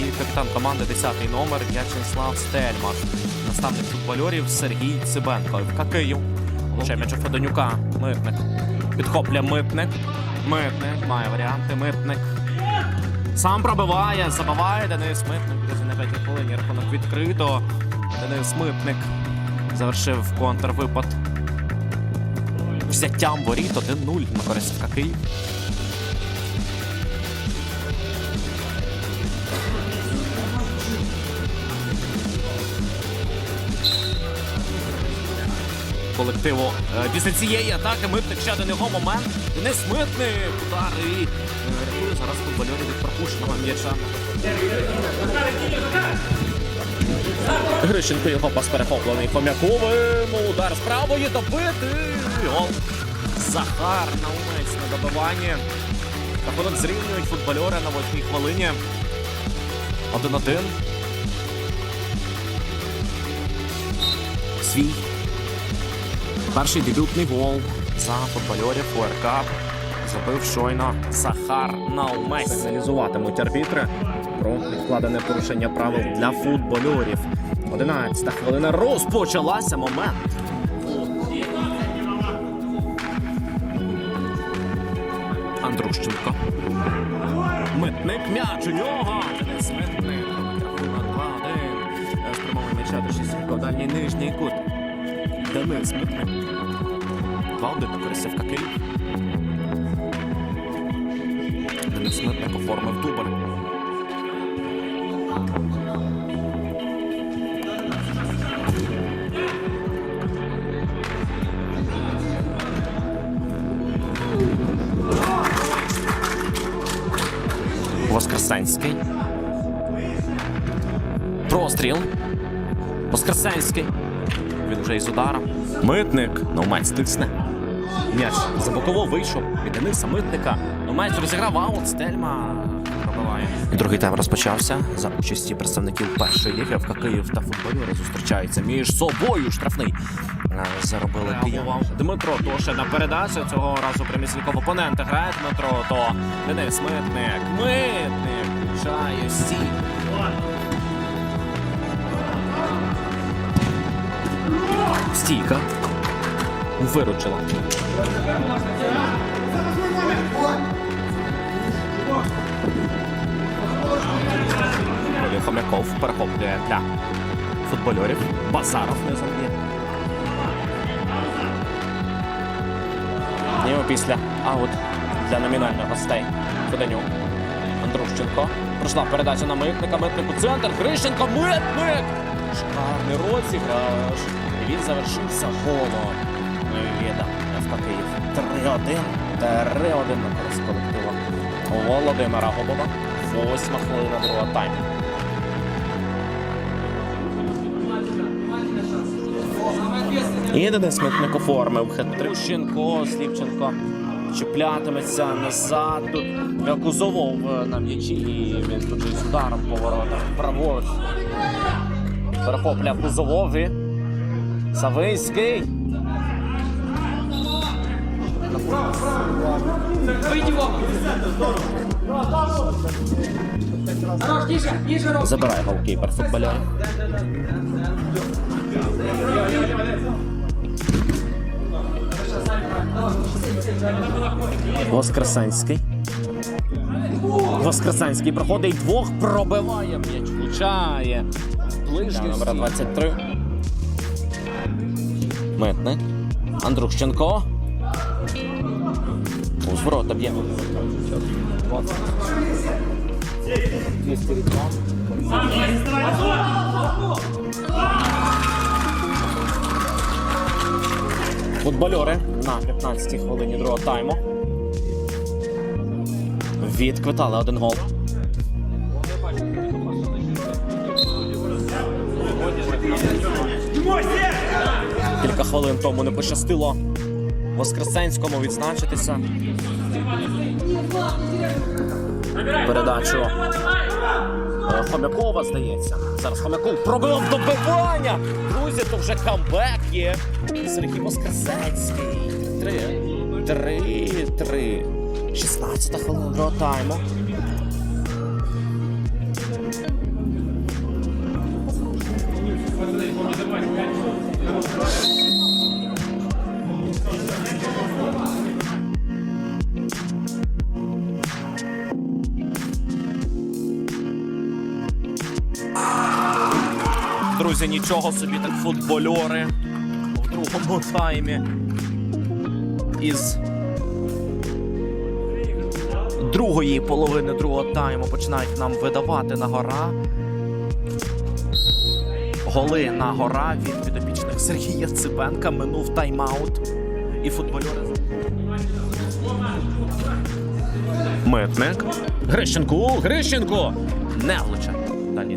капітан команди 10-й номер В'ячеслав Стельмаш. Наставник футбольорів Сергій Цибенко. Київ. Ще м'яч у Федонюка. Митник. Підхоплює митник. Митник. Має варіанти. Митник. Сам пробиває, забиває Денис Митник. Друзі, на 5 хвилині рахунок відкрито. Денис Митник завершив контрвипад. Взяттям воріт 1-0 на користь Київ. Колективу. Е, Після цієї атаки Митник ще до нього момент. Денис Митник. Удар і е, рятує зараз футбольорів від пропущеного м'яча. Грищенко його пас перехоплений Хомяковим. Удар з правої добити. Гол. Захар наумець на добиванні. Рахунок зрівнюють футбольори на восьмій хвилині. 1-1. Свій Перший дебютний гол за футбольорів УРК забив щойно Захар Наумець. Сигналізуватимуть арбітри про відкладене порушення правил для футбольорів. 11 хвилина розпочалася момент. Андрущенко. Митник м'яч у нього. Денис Митник. Рахунок 2-1. Спрямовує м'яча до шістка дальній нижній кут. 2-1 на користь ФК Київ. Денис Митник оформив дубль. Воскресенський. Простріл. Воскресенський. Він вже із ударом. Митник. Наумець тисне. М'яч за боково вийшов від Дениса Митника. Наумець розіграв аут. Стельма пробиває. Другий тайм розпочався за участі представників першої ліги. ФК Київ та футболюри зустрічаються між собою. Штрафний е, заробили кияни. Дмитро Тоше на передачу. Цього разу примісников опонента грає Дмитро. То Денис Митник. Митник. Чає стій. Стійка. Виручила. Хомяков перехоплює для футбольорів. Базаров не заб'є. І після аут для номінальних гостей. Феденюк. Андрущенко. Пройшла передача на митника. Митник у центр. Грищенко. Митник! Шикарний розіграш. Він завершився голом. Віда Київ. 3-1. 3-1 на користь колектива. Володимира Голова. Восьма хвилина другого тайму. І Денис Митник оформив Хетрищенко, Слівченко чіплятиметься назад. Тут Кузовов е, на м'ячі. І він тут з ударом по воротах. Праворуч. Перехопля Кузовові. Савийський. Забирає голкіпер футболярів. Воскресенський. Воскресенський проходить двох, пробиває м'яч, влучає. Ближній номер 23. Митник. Андрущенко. У зворота б'є. Футбольори на 15-й хвилині другого тайму. Відквитали один гол. Кілька хвилин тому не пощастило Воскресенському відзначитися. Передачу е, Хомякова, здається. Зараз Хомяков пробив добивання. Друзі, то вже камбек є. Сергій Воскресенський. Три. Три. Три. 16 хвилина другого. Друзі, нічого собі так футбольори в другому таймі. Із другої половини другого тайму починають нам видавати на гора. Голи на гора від підопічних Сергія Ципенка минув тайм-аут. І футбольори. Митник. Грищенку, Грищенко! Не влуче. Далі